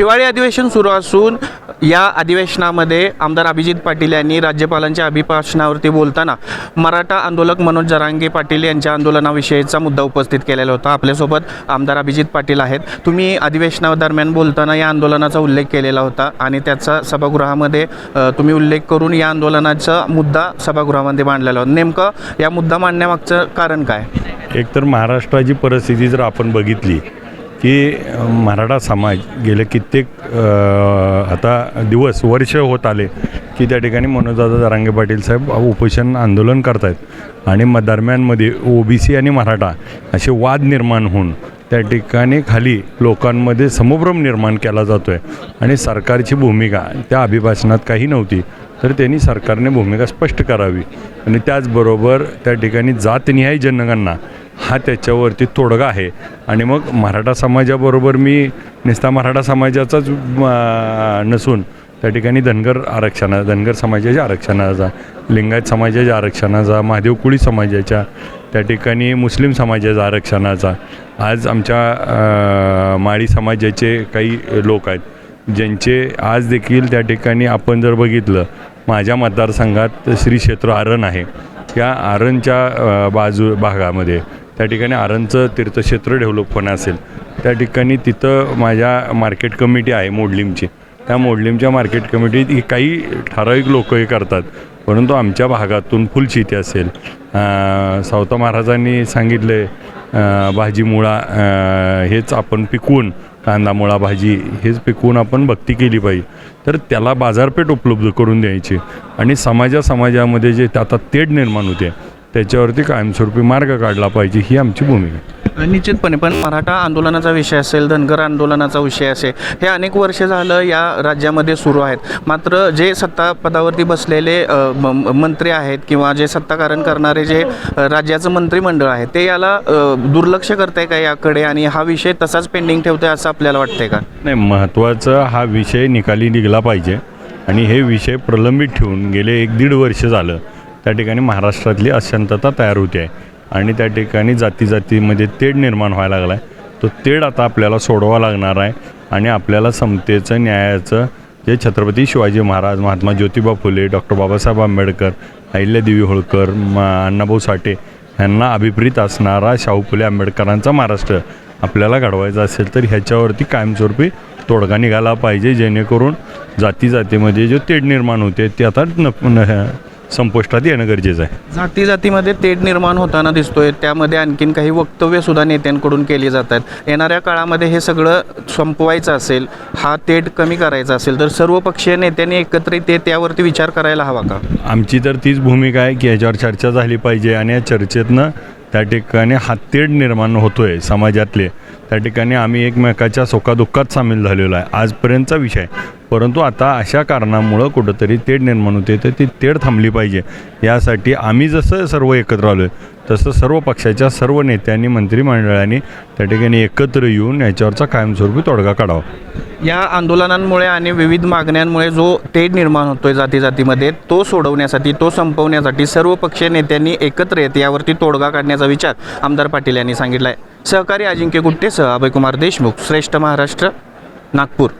हिवाळी अधिवेशन सुरू असून या अधिवेशनामध्ये आमदार अभिजित पाटील यांनी राज्यपालांच्या अभिभाषणावरती बोलताना मराठा आंदोलक मनोज जरांगे पाटील यांच्या आंदोलनाविषयीचा मुद्दा उपस्थित केलेला होता. आपल्यासोबत आमदार अभिजित पाटील आहेत. तुम्ही अधिवेशनादरम्यान बोलताना या आंदोलनाचा उल्लेख केलेला होता आणि त्याचा सभागृहामध्ये तुम्ही उल्लेख करून या आंदोलनाचा मुद्दा सभागृहामध्ये मांडलेला होता. नेमकं या मुद्दा मांडण्यामागचं कारण काय? एकतर महाराष्ट्राची परिस्थिती जर आपण बघितली की मराठा समाज गेले कित्येक आता दिवस वर्ष होत आले की त्या ठिकाणी मनोजदादा दारांगे पाटील साहेब उपोषण आंदोलन करतायत. आणि म दरम्यानमध्ये ओबीसी आणि मराठा असे वाद निर्माण होऊन त्या ठिकाणी खाली लोकांमध्ये समभ्रम निर्माण केला जातो आहे आणि सरकारची भूमिका त्या अभिभाषणात काही नव्हती तर त्यांनी सरकारने भूमिका स्पष्ट करावी. आणि त्याचबरोबर त्या ठिकाणी जातनिहाय जनगणना हा त्याच्यावरती तोडगा आहे. आणि मग मराठा समाजाबरोबर मी निस्ता मराठा समाजाचाच नसून त्या ठिकाणी धनगर आरक्षणा धनगर समाजाच्या आरक्षणाचा लिंगायत समाजाच्या आरक्षणाचा महादेव कुळी समाजाच्या त्या ठिकाणी मुस्लिम समाजाचा आरक्षणाचा आज आमच्या माळी समाजाचे काही लोक आहेत ज्यांचे आज देखील त्या ठिकाणी आपण जर बघितलं माझ्या मतदारसंघात श्री क्षेत्र आरण आहे. त्या आरणच्या बाजू भागामध्ये त्या ठिकाणी आरणचं तीर्थक्षेत्र डेव्हलप होणं असेल. त्या ठिकाणी तिथं माझ्या मार्केट कमिटी आहे मोडलिमची. त्या मोडलिमच्या मार्केट कमिटीत ही काही ठराविक लोक हे करतात. परंतु आमच्या भागातून फुलशेती असेल. सावता महाराजांनी सांगितले भाजी मुळा हेच आपण पिकवून कांदा मुळा भाजी हेच पिकवून आपण भक्ती केली पाहिजे. तर त्याला बाजारपेठ उपलब्ध करून द्यायची. आणि समाजा समाजामध्ये जे आता तेढ निर्माण होते त्याच्यावरती कायमस्वरूपी मार्ग काढला पाहिजे ही आमची भूमिका आहे. निश्चितपणे पण मराठा आंदोलनाचा विषय असेल धनगर आंदोलनाचा विषय असेल हे अनेक वर्ष झालं या राज्यामध्ये सुरू आहेत. मात्र जे सत्ता पदावरती बसलेले मंत्री आहेत किंवा जे सत्ताकारण करणारे जे राज्याचं मंत्रिमंडळ आहे ते याला दुर्लक्ष करते का याकडे? आणि हा विषय तसाच पेंडिंग ठेवते असं आपल्याला वाटतंय का? नाही महत्त्वाचा हा विषय निकाली निघला पाहिजे. आणि हे विषय प्रलंबित ठेवून गेले एक दीड वर्ष झालं. त्या ठिकाणी महाराष्ट्रातली अशांतता तयार होते आहे. आणि त्या ठिकाणी जाती जातीमध्ये तेढ निर्माण व्हायला लागला आहे तो तेढ आता आपल्याला सोडवा लागणार आहे. आणि आपल्याला समतेचं न्यायाचं जे छत्रपती शिवाजी महाराज महात्मा ज्योतिबा फुले डॉक्टर बाबासाहेब आंबेडकर अहिल्यादेवी होळकर अण्णाभाऊ साठे यांना अभिप्रीत असणारा शाहू फुले आंबेडकरांचा महाराष्ट्र आपल्याला घडवायचा असेल तर ह्याच्यावरती कायमस्वरूपी तोडगा निघाला पाहिजे जेणेकरून जाती जातीमध्ये जो तेढ निर्माण होते ते आता न, न संपुष्टात येणं गरजेचं आहे. जाती जातीमध्ये तेढ निर्माण होताना दिसतोय. त्यामध्ये आणखीन काही वक्तव्य सुद्धा नेत्यांकडून केली जातात येणाऱ्या काळामध्ये हे सगळं संपवायचं असेल हा तेढ कमी करायचा असेल तर सर्व पक्षीय नेत्यांनी एकत्रित येत त्यावरती विचार करायला हवा का? आमची तर तीच भूमिका आहे की याच्यावर चर्चा झाली पाहिजे आणि या चर्चेतनं त्या ठिकाणी हातेड निर्माण होतो आहे समाजातले. त्या ठिकाणी आम्ही एकमेकाच्या सुखादुःखात सामील झालेलो आहे. आजपर्यंतचा विषय. परंतु आता अशा कारणामुळं कुठंतरी तेढ निर्माण होते तर ती तेढ थांबली पाहिजे. यासाठी आम्ही जसं सर्व एकत्र आलो आहे तसं सर्व पक्षाच्या सर्व नेत्यांनी मंत्रिमंडळाने त्या ठिकाणी एकत्र येऊन याच्यावरचा कायमस्वरूपी तोडगा काढावा. या आंदोलनांमुळे आणि विविध मागण्यांमुळे जो तेढ निर्माण होतोय जाती जातीमध्ये तो सोडवण्यासाठी तो संपवण्यासाठी सर्व पक्षीय नेत्यांनी एकत्र येत यावरती तोडगा काढण्याचा विचार आमदार पाटील यांनी सांगितला आहे सहकारी अजिंक्य गुट्टे सह अभयकुमार देशमुख श्रेष्ठ महाराष्ट्र नागपूर.